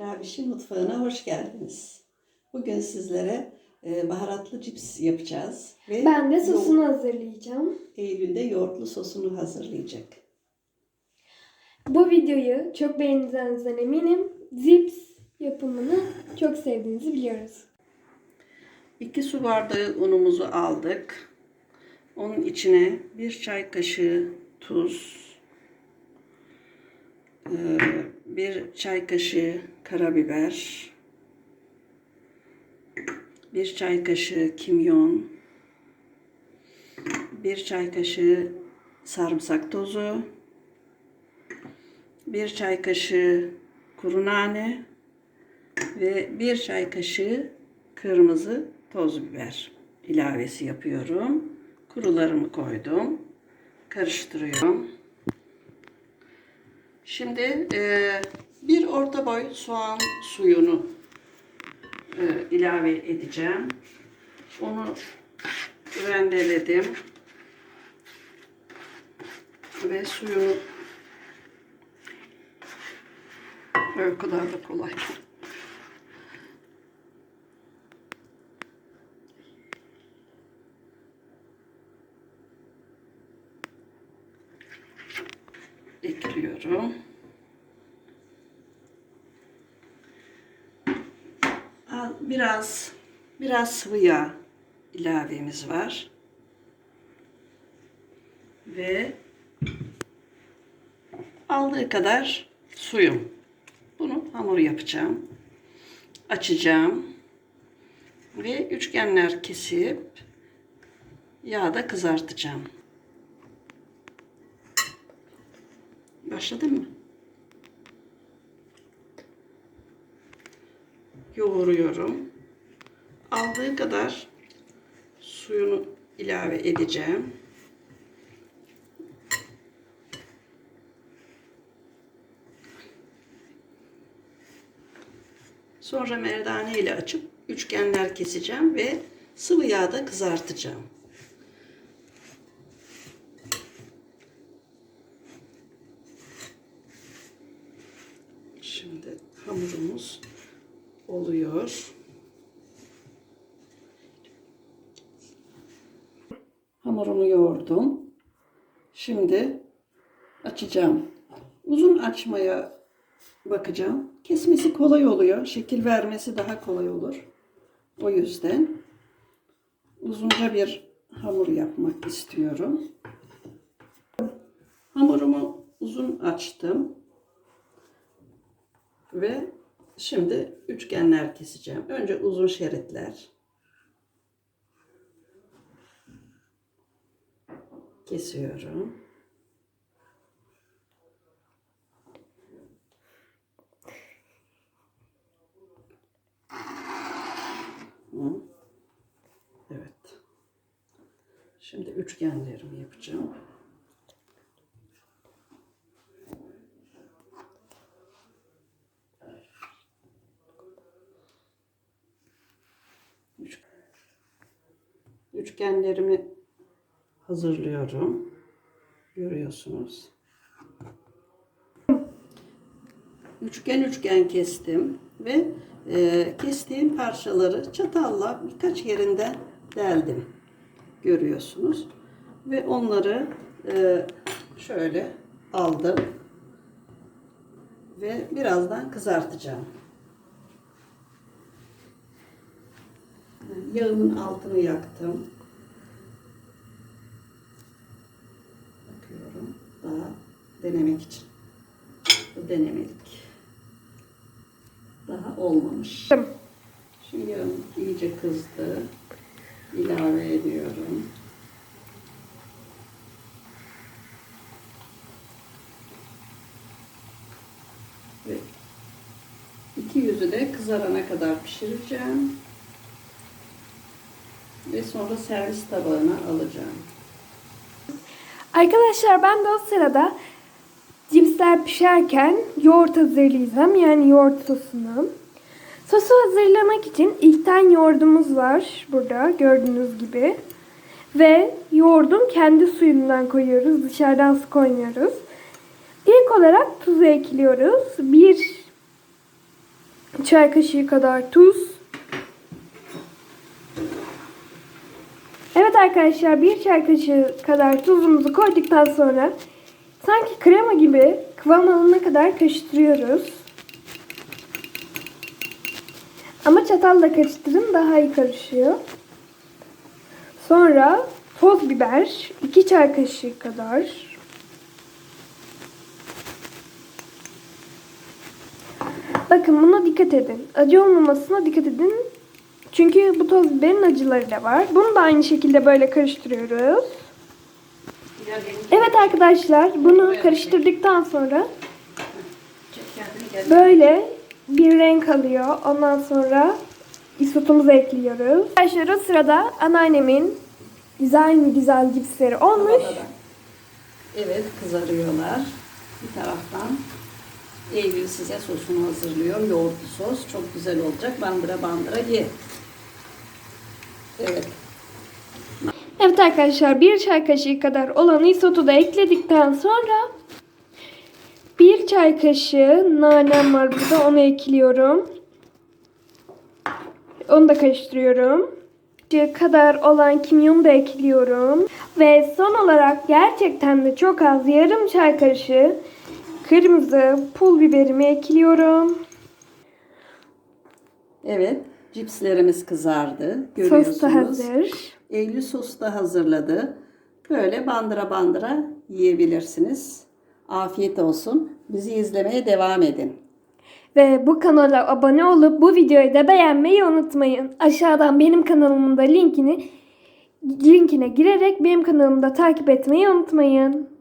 Rabiş'in mutfağına hoş geldiniz. Bugün sizlere e, baharatlı cips yapacağız. Ve Ben de sosunu hazırlayacağım. Eylül'de yoğurtlu sosunu hazırlayacak. Bu videoyu çok beğeneceğinizden eminim. Zips yapımını çok sevdiğinizi biliyoruz. 2 su bardağı unumuzu aldık. Onun içine bir çay kaşığı tuz, bir çay kaşığı karabiber, bir çay kaşığı kimyon, bir çay kaşığı sarımsak tozu, bir çay kaşığı kuru nane ve bir çay kaşığı kırmızı toz biber ilavesi yapıyorum. Kurularımı koydum. Karıştırıyorum. Şimdi e, bir orta boy soğan suyunu e, ilave edeceğim. Onu rendeledim. Ve suyunu o kadar da kolay. Al- Biraz biraz sıvı yağ ilavemiz var. Ve aldığı kadar suyum. Bunu hamur yapacağım. Açacağım. Ve üçgenler kesip yağda kızartacağım. Başladın mı? Yoğuruyorum. Aldığı kadar suyunu ilave edeceğim. Sonra merdane ile açıp üçgenler keseceğim ve sıvı yağda kızartacağım. Şimdi hamurumuz oluyor. Hamurumu yoğurdum. Şimdi açacağım. Uzun açmaya bakacağım. Kesmesi kolay oluyor. Şekil vermesi daha kolay olur. O yüzden uzunca bir hamur yapmak istiyorum. Hamurumu uzun açtım. Ve şimdi üçgenler keseceğim. Önce uzun şeritler. Kesiyorum. Evet. Şimdi üçgenlerimi yapacağım. Üçgenlerimi hazırlıyorum. Görüyorsunuz. Üçgen üçgen kestim ve e, kestiğim parçaları çatalla birkaç yerinden deldim. Görüyorsunuz. Ve onları e, şöyle aldım ve birazdan kızartacağım. Yağımın altını yaktım. Bakıyorum. Daha denemek için. Bu denemelik. Daha olmamış. Şimdi yağım iyice kızdı. İlave ediyorum. Ve iki yüzü de kızarana kadar pişireceğim. Ve sonra servis tabağına alacağım. Arkadaşlar ben de o sırada cipsler pişerken yoğurt hazırlayacağım. Yani yoğurt sosunu. Sosu hazırlamak için ilkten yoğurdumuz var burada gördüğünüz gibi. Ve yoğurdun kendi suyundan koyuyoruz. Dışarıdan su koymuyoruz. İlk olarak tuzu ekliyoruz. Bir çay kaşığı kadar tuz. Evet arkadaşlar bir çay kaşığı kadar tuzumuzu koyduktan sonra sanki krema gibi kıvam alana kadar karıştırıyoruz. Ama çatalla karıştırın daha iyi karışıyor. Sonra toz biber 2 çay kaşığı kadar. Bakın buna dikkat edin. Acı olmamasına dikkat edin. Çünkü bu toz biberin acıları da var. Bunu da aynı şekilde böyle karıştırıyoruz. Evet arkadaşlar bunu karıştırdıktan sonra böyle bir renk alıyor. Ondan sonra isotumuzu ekliyoruz. Arkadaşlar sırada anneannemin güzel mi güzel cipsleri olmuş. Evet kızarıyorlar. Bir taraftan Eylül size sosunu hazırlıyor. Yoğurtlu sos. Çok güzel olacak. Bandıra bandıra ye. Evet. Evet arkadaşlar bir çay kaşığı kadar olan isotu da ekledikten sonra bir çay kaşığı nanem var burada onu ekliyorum. Onu da karıştırıyorum. Kadar olan kimyonu da ekliyorum. Ve son olarak gerçekten de çok az yarım çay kaşığı kırmızı pul biberimi ekliyorum. Evet. Cipslerimiz kızardı. Görüyorsunuz. Sos da hazır. Eylül sosu da hazırladı. Böyle bandıra bandıra yiyebilirsiniz. Afiyet olsun. Bizi izlemeye devam edin. Ve bu kanala abone olup bu videoyu da beğenmeyi unutmayın. Aşağıdan benim kanalımın da linkini linkine girerek benim kanalımı da takip etmeyi unutmayın.